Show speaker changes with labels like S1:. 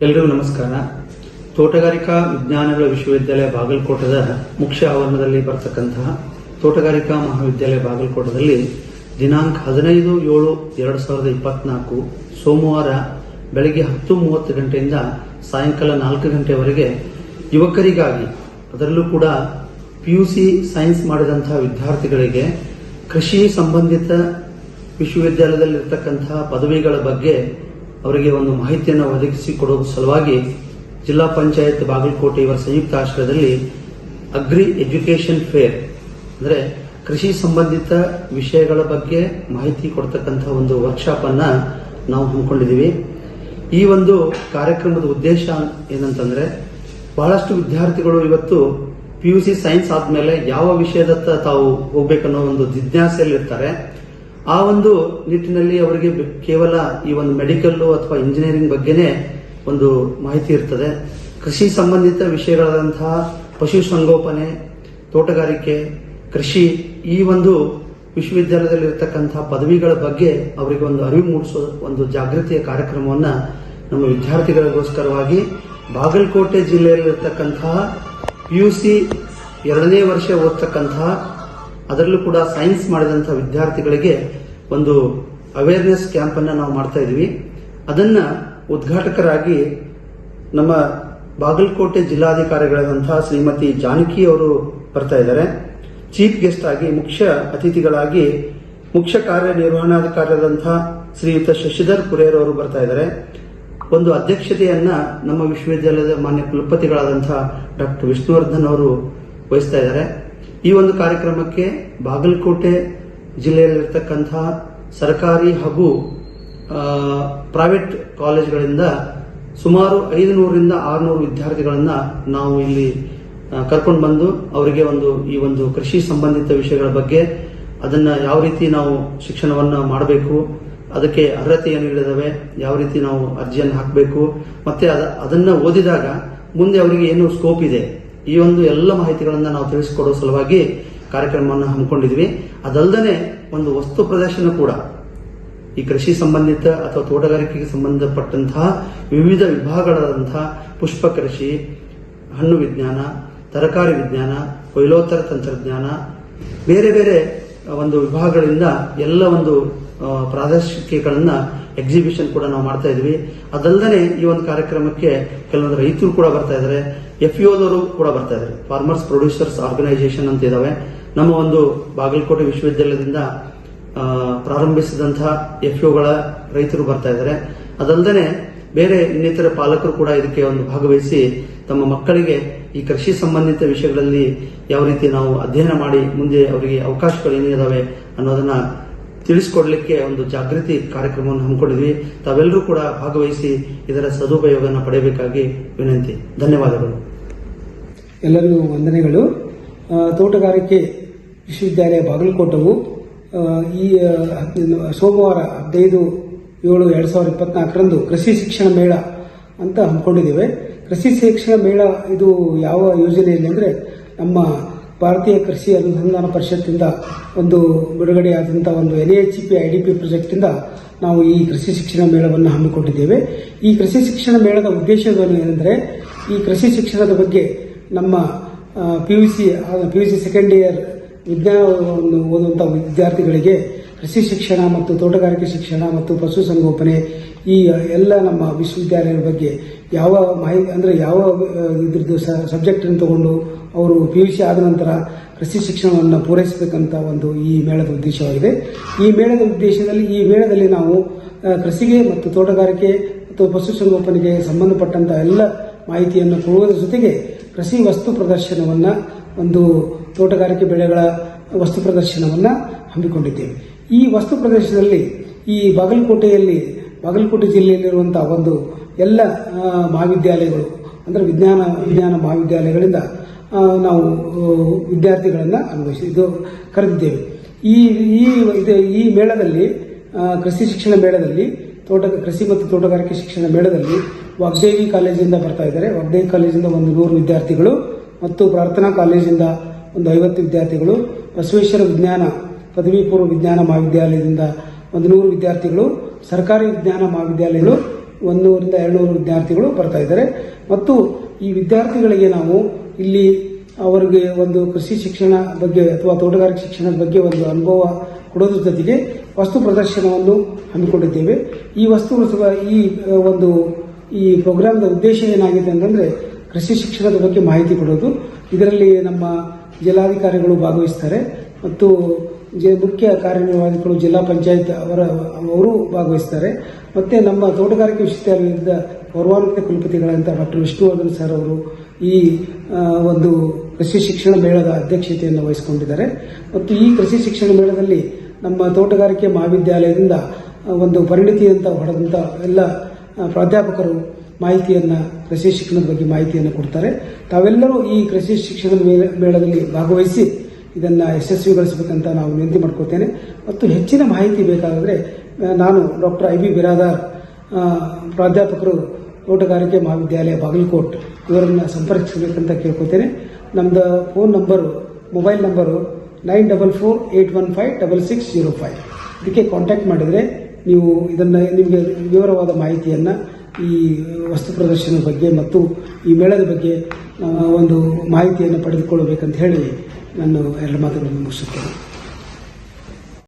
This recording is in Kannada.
S1: ಎಲ್ರಿಗೂ ನಮಸ್ಕಾರ. ತೋಟಗಾರಿಕಾ ವಿಜ್ಞಾನಗಳ ವಿಶ್ವವಿದ್ಯಾಲಯ ಬಾಗಲಕೋಟದ ಮುಖ್ಯ ಆವರಣದಲ್ಲಿ ಬರತಕ್ಕಂತಹ ತೋಟಗಾರಿಕಾ ಮಹಾವಿದ್ಯಾಲಯ ಬಾಗಲಕೋಟದಲ್ಲಿ ದಿನಾಂಕ ಹದಿನೈದು ಏಳು ಎರಡು ಸಾವಿರದ ಇಪ್ಪತ್ನಾಲ್ಕು ಸೋಮವಾರ ಬೆಳಗ್ಗೆ ಹತ್ತು ಮೂವತ್ತು ಗಂಟೆಯಿಂದ ಸಾಯಂಕಾಲ ನಾಲ್ಕು ಗಂಟೆವರೆಗೆ ಯುವಕರಿಗಾಗಿ, ಅದರಲ್ಲೂ ಕೂಡ ಪಿಯುಸಿ ಸೈನ್ಸ್ ಮಾಡಿದಂತಹ ವಿದ್ಯಾರ್ಥಿಗಳಿಗೆ ಕೃಷಿ ಸಂಬಂಧಿತ ವಿಶ್ವವಿದ್ಯಾಲಯದಲ್ಲಿರ್ತಕ್ಕಂತಹ ಪದವಿಗಳ ಬಗ್ಗೆ ಅವರಿಗೆ ಒಂದು ಮಾಹಿತಿಯನ್ನು ಒದಗಿಸಿಕೊಡುವ ಸಲುವಾಗಿ ಜಿಲ್ಲಾ ಪಂಚಾಯತ್ ಬಾಗಲಕೋಟೆ ಇವರ ಸಂಯುಕ್ತ ಆಶ್ರಯದಲ್ಲಿ ಅಗ್ರಿ ಎಜುಕೇಶನ್ ಫೇರ್, ಅಂದರೆ ಕೃಷಿ ಸಂಬಂಧಿತ ವಿಷಯಗಳ ಬಗ್ಗೆ ಮಾಹಿತಿ ಕೊಡ್ತಕ್ಕಂತಹ ಒಂದು ವರ್ಕ್ಶಾಪ್ ಅನ್ನ ನಾವು ಹಮ್ಮಿಕೊಂಡಿದ್ದೀವಿ. ಈ ಒಂದು ಕಾರ್ಯಕ್ರಮದ ಉದ್ದೇಶ ಏನಂತಂದ್ರೆ ಬಹಳಷ್ಟು ವಿದ್ಯಾರ್ಥಿಗಳು ಇವತ್ತು ಪಿ ಯು ಸಿ ಸೈನ್ಸ್ ಆದ್ಮೇಲೆ ಯಾವ ವಿಷಯದತ್ತ ತಾವು ಹೋಗ್ಬೇಕನ್ನೋ ಒಂದು ಜಿಜ್ಞಾಸೆಯಲ್ಲಿರ್ತಾರೆ. ಆ ಒಂದು ನಿಟ್ಟಿನಲ್ಲಿ ಅವರಿಗೆ ಕೇವಲ ಈ ಒಂದು ಮೆಡಿಕಲ್ ಅಥವಾ ಇಂಜಿನಿಯರಿಂಗ್ ಬಗ್ಗೆನೇ ಒಂದು ಮಾಹಿತಿ ಇರ್ತದೆ. ಕೃಷಿ ಸಂಬಂಧಿತ ವಿಷಯಗಳಾದಂತಹ ಪಶುಸಂಗೋಪನೆ ತೋಟಗಾರಿಕೆ, ಕೃಷಿ ಈ ಒಂದು ವಿಶ್ವವಿದ್ಯಾಲಯದಲ್ಲಿ ಇರತಕ್ಕಂತಹ ಪದವಿಗಳ ಬಗ್ಗೆ ಅವರಿಗೆ ಒಂದು ಅರಿವು ಮೂಡಿಸೋ ಒಂದು ಜಾಗೃತಿಯ ಕಾರ್ಯಕ್ರಮವನ್ನು ನಮ್ಮ ವಿದ್ಯಾರ್ಥಿಗಳಿಗೋಸ್ಕರವಾಗಿ ಬಾಗಲಕೋಟೆ ಜಿಲ್ಲೆಯಲ್ಲಿರ್ತಕ್ಕಂತಹ ಪಿಯುಸಿ ಎರಡನೇ ವರ್ಷ ಓದ್ತಕ್ಕಂತಹ, ಅದರಲ್ಲೂ ಕೂಡ ಸೈನ್ಸ್ ಮಾಡಿದಂಥ ವಿದ್ಯಾರ್ಥಿಗಳಿಗೆ ಒಂದು ಅವೇರ್ನೆಸ್ ಕ್ಯಾಂಪ್ ಅನ್ನ ನಾವು ಮಾಡ್ತಾ ಇದೀವಿ. ಅದನ್ನ ಉದ್ಘಾಟಕರಾಗಿ ನಮ್ಮ ಬಾಗಲಕೋಟೆ ಜಿಲ್ಲಾಧಿಕಾರಿಗಳಾದಂತಹ ಶ್ರೀಮತಿ ಜಾನಕಿ ಅವರು ಬರ್ತಾ ಇದ್ದಾರೆ. ಚೀಫ್ ಗೆಸ್ಟ್ ಆಗಿ ಮುಖ್ಯ ಅತಿಥಿಗಳಾಗಿ ಮುಖ್ಯ ಕಾರ್ಯನಿರ್ವಹಣಾಧಿಕಾರಿಯಾದಂತಹ ಶ್ರೀಯುತ ಶಶಿಧರ್ ಕುರೇರ್ ಅವರು ಬರ್ತಾ ಇದ್ದಾರೆ. ಒಂದು ಅಧ್ಯಕ್ಷತೆಯನ್ನ ನಮ್ಮ ವಿಶ್ವವಿದ್ಯಾಲಯದ ಮಾನ್ಯ ಕುಲಪತಿಗಳಾದಂತಹ ಡಾಕ್ಟರ್ ವಿಷ್ಣುವರ್ಧನ್ ಅವರು ವಹಿಸ್ತಾ ಇದ್ದಾರೆ. ಈ ಒಂದು ಕಾರ್ಯಕ್ರಮಕ್ಕೆ ಬಾಗಲಕೋಟೆ ಜಿಲ್ಲೆಯಲ್ಲಿರ್ತಕ್ಕಂತಹ ಸರ್ಕಾರಿ ಹಾಗೂ ಪ್ರೈವೇಟ್ ಕಾಲೇಜ್ಗಳಿಂದ ಸುಮಾರು ಐದುನೂರರಿಂದ ಆರುನೂರು ವಿದ್ಯಾರ್ಥಿಗಳನ್ನು ನಾವು ಇಲ್ಲಿ ಕರ್ಕೊಂಡು ಬಂದು ಅವರಿಗೆ ಒಂದು, ಈ ಒಂದು ಕೃಷಿ ಸಂಬಂಧಿತ ವಿಷಯಗಳ ಬಗ್ಗೆ ಅದನ್ನ ಯಾವ ರೀತಿ ನಾವು ಶಿಕ್ಷಣವನ್ನ ಮಾಡಬೇಕು, ಅದಕ್ಕೆ ಅರ್ಹತೆ ಏನು ಇಳಿದವೆ ಯಾವ ರೀತಿ ನಾವು ಅರ್ಜಿಯನ್ನು ಹಾಕಬೇಕು, ಮತ್ತೆ ಅದ- ಅದನ್ನ ಓದಿದಾಗ ಮುಂದೆ ಅವರಿಗೆ ಏನು ಸ್ಕೋಪ್ ಇದೆ, ಈ ಒಂದು ಎಲ್ಲ ಮಾಹಿತಿಗಳನ್ನು ನಾವು ತಿಳಿಸಿಕೊಡೋ ಸಲುವಾಗಿ ಕಾರ್ಯಕ್ರಮವನ್ನು ಹಮ್ಮಿಕೊಂಡಿದ್ವಿ. ಅದಲ್ಲದೆ ಒಂದು ವಸ್ತು ಪ್ರದರ್ಶನ ಕೂಡ ಈ ಕೃಷಿ ಸಂಬಂಧಿತ ಅಥವಾ ತೋಟಗಾರಿಕೆಗೆ ಸಂಬಂಧಪಟ್ಟಂತಹ ವಿವಿಧ ವಿಭಾಗಗಳಾದಂತಹ ಪುಷ್ಪ ಕೃಷಿ, ಹಣ್ಣು ವಿಜ್ಞಾನ, ತರಕಾರಿ ವಿಜ್ಞಾನ, ಕೊಯ್ಲೋತ್ತರ ತಂತ್ರಜ್ಞಾನ, ಬೇರೆ ಬೇರೆ ಒಂದು ವಿಭಾಗಗಳಿಂದ ಎಲ್ಲ ಒಂದು ಪ್ರಾದೇಶಿಕೆಗಳನ್ನ ಎಕ್ಸಿಬಿಷನ್ ಕೂಡ ನಾವು ಮಾಡ್ತಾ ಇದ್ವಿ. ಅದಲ್ಲದೆ ಈ ಒಂದು ಕಾರ್ಯಕ್ರಮಕ್ಕೆ ಕೆಲವೊಂದು ರೈತರು ಕೂಡ ಬರ್ತಾ ಇದ್ದಾರೆ ಎಫ್ ದವರು ಕೂಡ ಬರ್ತಾ ಇದ್ದಾರೆ ಫಾರ್ಮರ್ಸ್ ಪ್ರೊಡ್ಯೂಸರ್ಸ್ ಆರ್ಗನೈಸೇಷನ್ ಅಂತ ಇದಾವೆ. ನಮ್ಮ ಒಂದು ಬಾಗಲಕೋಟೆ ವಿಶ್ವವಿದ್ಯಾಲಯದಿಂದ ಪ್ರಾರಂಭಿಸಿದಂತಹ ಎಫ್ಗಳ ರೈತರು ಬರ್ತಾ ಇದ್ದಾರೆ ಅದಲ್ಲದೆ ಬೇರೆ ಇನ್ನಿತರ ಪಾಲಕರು ಕೂಡ ಇದಕ್ಕೆ ಒಂದು ಭಾಗವಹಿಸಿ ತಮ್ಮ ಮಕ್ಕಳಿಗೆ ಈ ಕೃಷಿ ಸಂಬಂಧಿತ ವಿಷಯಗಳಲ್ಲಿ ಯಾವ ರೀತಿ ನಾವು ಅಧ್ಯಯನ ಮಾಡಿ ಮುಂದೆ ಅವರಿಗೆ ಅವಕಾಶಗಳು ಏನಿದಾವೆ ಅನ್ನೋದನ್ನ ತಿಳಿಸ್ಕೊಡ್ಲಿಕ್ಕೆ ಒಂದು ಜಾಗೃತಿ ಕಾರ್ಯಕ್ರಮವನ್ನು ಹಮ್ಮಿಕೊಂಡಿದ್ವಿ. ತಾವೆಲ್ಲರೂ ಕೂಡ ಭಾಗವಹಿಸಿ ಇದರ ಸದುಪಯೋಗನ ಪಡೆಯಬೇಕಾಗಿ ವಿನಂತಿ. ಧನ್ಯವಾದಗಳು.
S2: ಎಲ್ಲರಿಗೂ ವಂದನೆಗಳು. ತೋಟಗಾರಿಕೆ ವಿಶ್ವವಿದ್ಯಾಲಯ ಬಾಗಲಕೋಟವು ಈ ಸೋಮವಾರ ಹದಿನೈದು, ಏಳು, ಎರಡು ಸಾವಿರದ ಇಪ್ಪತ್ನಾಲ್ಕರಂದು ಕೃಷಿ ಶಿಕ್ಷಣ ಮೇಳ ಅಂತ ಹಮ್ಮಿಕೊಂಡಿದ್ದೇವೆ. ಕೃಷಿ ಶಿಕ್ಷಣ ಮೇಳ ಇದು ಯಾವ ಯೋಜನೆಯಲ್ಲಿ ಅಂದರೆ ನಮ್ಮ ಭಾರತೀಯ ಕೃಷಿ ಅನುಸಂಧಾನ ಪರಿಷತ್ತಿಂದ ಒಂದು ಬಿಡುಗಡೆಯಾದಂಥ ಒಂದು N H P I D P ಪ್ರಾಜೆಕ್ಟಿಂದ ನಾವು ಈ ಕೃಷಿ ಶಿಕ್ಷಣ ಮೇಳವನ್ನು ಹಮ್ಮಿಕೊಂಡಿದ್ದೇವೆ. ಈ ಕೃಷಿ ಶಿಕ್ಷಣ ಮೇಳದ ಉದ್ದೇಶವೇನು ಏನೆಂದರೆ ಈ ಕೃಷಿ ಶಿಕ್ಷಣದ ಬಗ್ಗೆ ನಮ್ಮ P U C P U C second year ವಿಜ್ಞಾನವನ್ನು ಓದುವಂಥ ವಿದ್ಯಾರ್ಥಿಗಳಿಗೆ ಕೃಷಿ ಶಿಕ್ಷಣ ಮತ್ತು ತೋಟಗಾರಿಕೆ ಶಿಕ್ಷಣ ಮತ್ತು ಪಶುಸಂಗೋಪನೆ ಈ ಎಲ್ಲ ನಮ್ಮ ವಿಶ್ವವಿದ್ಯಾಲಯದ ಬಗ್ಗೆ ಯಾವ ಮಾಹಿತಿ, ಅಂದರೆ ಯಾವ ಇದ್ರದ್ದು ಸಬ್ಜೆಕ್ಟನ್ನು ತಗೊಂಡು ಅವರು ಪಿ ಯು ಸಿ ಆದ ನಂತರ ಕೃಷಿ ಶಿಕ್ಷಣವನ್ನು ಪೂರೈಸಬೇಕಂತ ಒಂದು ಈ ಮೇಳದ ಉದ್ದೇಶವಾಗಿದೆ. ಈ ಮೇಳದ ಉದ್ದೇಶದಲ್ಲಿ, ಈ ಮೇಳದಲ್ಲಿ ನಾವು ಕೃಷಿಗೆ ಮತ್ತು ತೋಟಗಾರಿಕೆ ಮತ್ತು ಪಶುಸಂಗೋಪನೆಗೆ ಸಂಬಂಧಪಟ್ಟಂತ ಎಲ್ಲ ಮಾಹಿತಿಯನ್ನು ಕೊಡುವುದರ ಜೊತೆಗೆ ಕೃಷಿ ವಸ್ತು ಪ್ರದರ್ಶನವನ್ನು, ಒಂದು ತೋಟಗಾರಿಕೆ ಬೆಳೆಗಳ ವಸ್ತು ಪ್ರದರ್ಶನವನ್ನು ಹಮ್ಮಿಕೊಂಡಿದ್ದೇವೆ. ಈ ವಸ್ತು ಪ್ರದರ್ಶನದಲ್ಲಿ ಈ ಬಾಗಲಕೋಟೆಯಲ್ಲಿ, ಬಾಗಲಕೋಟೆ ಜಿಲ್ಲೆಯಲ್ಲಿರುವಂಥ ಒಂದು ಎಲ್ಲ ಮಹಾವಿದ್ಯಾಲಯಗಳು, ಅಂದರೆ ವಿಜ್ಞಾನ ವಿಜ್ಞಾನ ಮಹಾವಿದ್ಯಾಲಯಗಳಿಂದ ನಾವು ವಿದ್ಯಾರ್ಥಿಗಳನ್ನು ಅನ್ವಯಿಸಿ ಇದು ಕರೆದಿದ್ದೇವೆ. ಈ ಈ ಈ ಮೇಳದಲ್ಲಿ ಕೃಷಿ ಶಿಕ್ಷಣ ಮೇಳದಲ್ಲಿ, ತೋಟ, ಕೃಷಿ ಮತ್ತು ತೋಟಗಾರಿಕೆ ಶಿಕ್ಷಣ ಮೇಳದಲ್ಲಿ ವಾಗ್ದೇವಿ ಕಾಲೇಜಿಂದ ಬರ್ತಾ ಇದ್ದಾರೆ. ವಾಗ್ದೇವಿ ಕಾಲೇಜಿಂದ ಒಂದು ನೂರು ವಿದ್ಯಾರ್ಥಿಗಳು ಮತ್ತು ಪ್ರಾರ್ಥನಾ ಕಾಲೇಜಿಂದ ಒಂದು ಐವತ್ತು ವಿದ್ಯಾರ್ಥಿಗಳು, ಬಸವೇಶ್ವರ ವಿಜ್ಞಾನ ಪದವಿ ಪೂರ್ವ ವಿಜ್ಞಾನ ಮಹಾವಿದ್ಯಾಲಯದಿಂದ ಒಂದು ನೂರು ವಿದ್ಯಾರ್ಥಿಗಳು, ಸರ್ಕಾರಿ ವಿಜ್ಞಾನ ಮಹಾವಿದ್ಯಾಲಯಗಳು ಒಂದೂರಿಂದ ಎರಡುನೂರು ವಿದ್ಯಾರ್ಥಿಗಳು ಬರ್ತಾ ಇದ್ದಾರೆ. ಮತ್ತು ಈ ವಿದ್ಯಾರ್ಥಿಗಳಿಗೆ ನಾವು ಇಲ್ಲಿ ಅವರಿಗೆ ಒಂದು ಕೃಷಿ ಶಿಕ್ಷಣ ಬಗ್ಗೆ ಅಥವಾ ತೋಟಗಾರಿಕೆ ಶಿಕ್ಷಣದ ಬಗ್ಗೆ ಒಂದು ಅನುಭವ ಕೊಡೋದ್ರ ಜೊತೆಗೆ ವಸ್ತು ಪ್ರದರ್ಶನವನ್ನು ಹಮ್ಮಿಕೊಂಡಿದ್ದೇವೆ. ಈ ವಸ್ತು ಈ ಒಂದು, ಈ ಪ್ರೋಗ್ರಾಮ್ದ ಉದ್ದೇಶ ಏನಾಗಿದೆ ಅಂತಂದರೆ ಕೃಷಿ ಶಿಕ್ಷಣದ ಬಗ್ಗೆ ಮಾಹಿತಿ ಕೊಡೋದು. ಇದರಲ್ಲಿ ನಮ್ಮ ಜಿಲ್ಲಾಧಿಕಾರಿಗಳು ಭಾಗವಹಿಸ್ತಾರೆ. ಮತ್ತು ಮುಖ್ಯ ಕಾರ್ಯನಿರ್ವಾಹಕರು ಜಿಲ್ಲಾ ಪಂಚಾಯತ್ ಅವರ, ಅವರು ಭಾಗವಹಿಸ್ತಾರೆ. ಮತ್ತೆ ನಮ್ಮ ತೋಟಗಾರಿಕೆ ವಿಶ್ವವಿದ್ಯಾಲಯದ ಗೌರವಾನ್ವಿತ ಕುಲಪತಿಗಳಂತ ಡಾಕ್ಟರ್ ವಿಷ್ಣುವರ್ಧನ್ ಸರ್ ಅವರು ಈ ಒಂದು ಕೃಷಿ ಶಿಕ್ಷಣ ಮೇಳದ ಅಧ್ಯಕ್ಷತೆಯನ್ನು ವಹಿಸಿಕೊಂಡಿದ್ದಾರೆ. ಮತ್ತು ಈ ಕೃಷಿ ಶಿಕ್ಷಣ ಮೇಳದಲ್ಲಿ ನಮ್ಮ ತೋಟಗಾರಿಕೆ ಮಹಾವಿದ್ಯಾಲಯದಿಂದ ಒಂದು ಒಂದು ಪರಿಣಿತಿಯಂತ ಹೊಡೆದಂಥ ಎಲ್ಲ ಪ್ರಾಧ್ಯಾಪಕರು ಮಾಹಿತಿಯನ್ನ, ಕೃಷಿ ಶಿಕ್ಷಣದ ಬಗ್ಗೆ ಮಾಹಿತಿಯನ್ನು ಕೊಡ್ತಾರೆ. ತಾವೆಲ್ಲರೂ ಈ ಕೃಷಿ ಶಿಕ್ಷಣದ ಮೇಳ- ಮೇಳದಲ್ಲಿ ಭಾಗವಹಿಸಿ ಇದನ್ನ ಯಶಸ್ವಿಗೊಳಿಸಬೇಕಂತ ನಾವು ವಿನಂತಿ ಮಾಡ್ಕೋತೇನೆ ಮತ್ತು ಹೆಚ್ಚಿನ ಮಾಹಿತಿ ಬೇಕಾದರೆ ನಾನು ಡಾಕ್ಟರ್ ಐ ಬಿ ಬಿರಾದಾರ್ ಪ್ರಾಧ್ಯಾಪಕರು ತೋಟಗಾರಿಕೆ ಮಹಾವಿದ್ಯಾಲಯ ಬಾಗಲಕೋಟ್ ಇವರನ್ನು ಸಂಪರ್ಕಿಸಬೇಕಂತ ಕೇಳ್ಕೊತೇನೆ ನಮ್ದು phone number, mobile number nine double four eight one five double six zero five. ಇದಕ್ಕೆ ಕಾಂಟ್ಯಾಕ್ಟ್ ಮಾಡಿದರೆ ನೀವು ಇದನ್ನು ನಿಮಗೆ ವಿವರವಾದ ಮಾಹಿತಿಯನ್ನು ಈ ವಸ್ತು ಪ್ರದರ್ಶನದ ಬಗ್ಗೆ ಮತ್ತು ಈ ಮೇಳದ ಬಗ್ಗೆ ಒಂದು ಮಾಹಿತಿಯನ್ನು ಪಡೆದುಕೊಳ್ಳಬೇಕಂತ ಹೇಳಿ ನಾನು ಎರಡು ಮಾತುಗಳನ್ನು ಮುಗಿಸುತ್ತೇನೆ